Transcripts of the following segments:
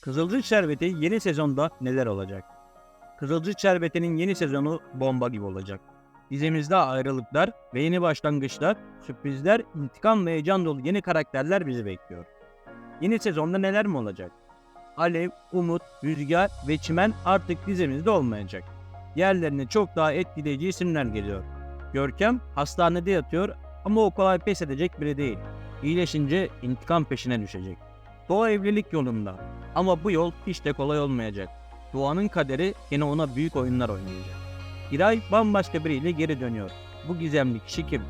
Kızılcık Şerbeti yeni sezonda neler olacak? Kızılcık Şerbeti'nin yeni sezonu bomba gibi olacak. Dizimizde ayrılıklar ve yeni başlangıçlar, sürprizler, intikam ve heyecan dolu yeni karakterler bizi bekliyor. Yeni sezonda neler mi olacak? Alev, Umut, Rüzgar ve Çimen artık dizimizde olmayacak. Yerlerine çok daha etkileyici isimler geliyor. Görkem hastanede yatıyor ama o kolay pes edecek biri değil. İyileşince intikam peşine düşecek. Doğa evlilik yolunda ama bu yol hiç de kolay olmayacak. Doğanın kaderi yine ona büyük oyunlar oynayacak. Giray bambaşka biriyle geri dönüyor. Bu gizemli kişi kim?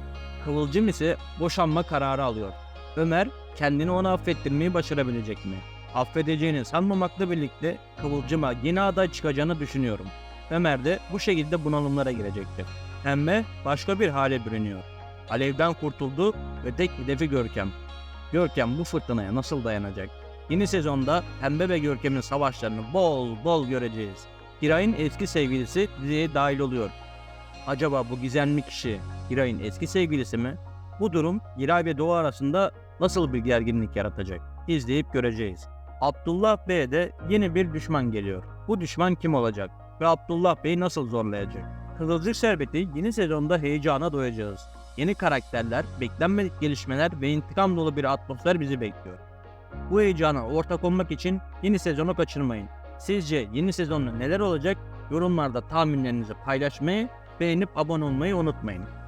Kıvılcım ise boşanma kararı alıyor. Ömer kendini ona affettirmeyi başarabilecek mi? Affedeceğini sanmamakla birlikte Kıvılcım'a yeni aday çıkacağını düşünüyorum. Ömer de bu şekilde bunalımlara girecektir. Pembe başka bir hale bürünüyor. Alevden kurtuldu ve tek hedefi Görkem. Görkem bu fırtınaya nasıl dayanacak? Yeni sezonda Pembe ve Görkem'in savaşlarını bol bol göreceğiz. Giray'ın eski sevgilisi diziye dahil oluyor. Acaba bu gizemli kişi Giray'ın eski sevgilisi mi? Bu durum Giray ve Doğu arasında nasıl bir gerginlik yaratacak? İzleyip göreceğiz. Abdullah Bey'e de yeni bir düşman geliyor. Bu düşman kim olacak? Ve Abdullah Bey'i nasıl zorlayacak? Kızılcık Şerbeti yeni sezonda heyecana doyacağız. Yeni karakterler, beklenmedik gelişmeler ve intikam dolu bir atmosfer bizi bekliyor. Bu heyecana ortak olmak için yeni sezonu kaçırmayın. Sizce yeni sezonda neler olacak? Yorumlarda tahminlerinizi paylaşmayı, beğenip abone olmayı unutmayın.